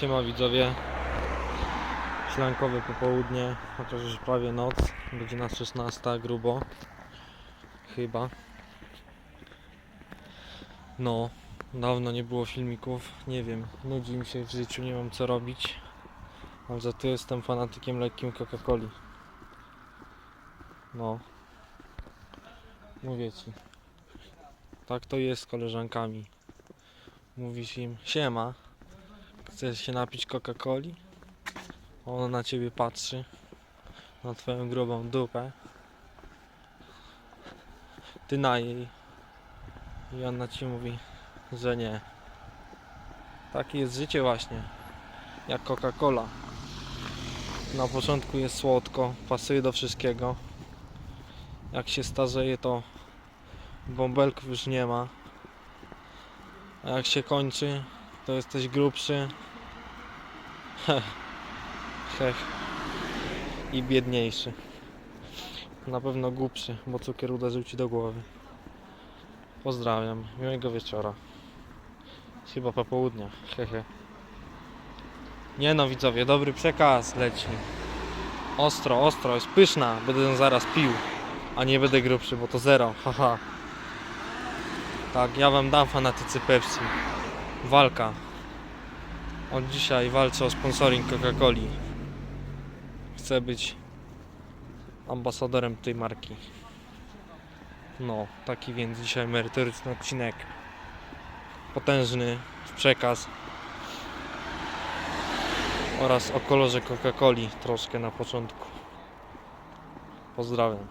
Siema widzowie. Ślankowe popołudnie, chociaż już prawie noc. Godzina 16 grubo. Chyba. No, dawno nie było filmików. Nie wiem, nudzi mi się w życiu, nie mam co robić. Ale za to jestem fanatykiem lekkim Coca-Coli. No. Mówię ci. Tak to jest z koleżankami. Mówisz im, siema, chcesz się napić Coca-Coli? Ona na ciebie patrzy, na twoją grubą dupę. Ty na jej. I ona ci mówi, że nie. Takie jest życie właśnie. Jak Coca-Cola. Na początku jest słodko, pasuje do wszystkiego. Jak się starzeje, to bąbelków już nie ma. A jak się kończy, to jesteś grubszy. Hech. I biedniejszy. Na pewno głupszy, bo cukier uderzył ci do głowy. Pozdrawiam. Miłego wieczora. Chyba popołudnia. Hehe. Nie no widzowie, dobry przekaz leci. Ostro, ostro, jest pyszna. Będę zaraz pił. A nie będę grubszy, bo to zero. Haha. Tak, ja wam dam fanatycy Pepsi. Walka. Od dzisiaj walczę o sponsoring Coca-Coli. Chcę być ambasadorem tej marki. No, taki więc dzisiaj merytoryczny odcinek. Potężny przekaz. Oraz o kolorze Coca-Coli troszkę na początku. Pozdrawiam.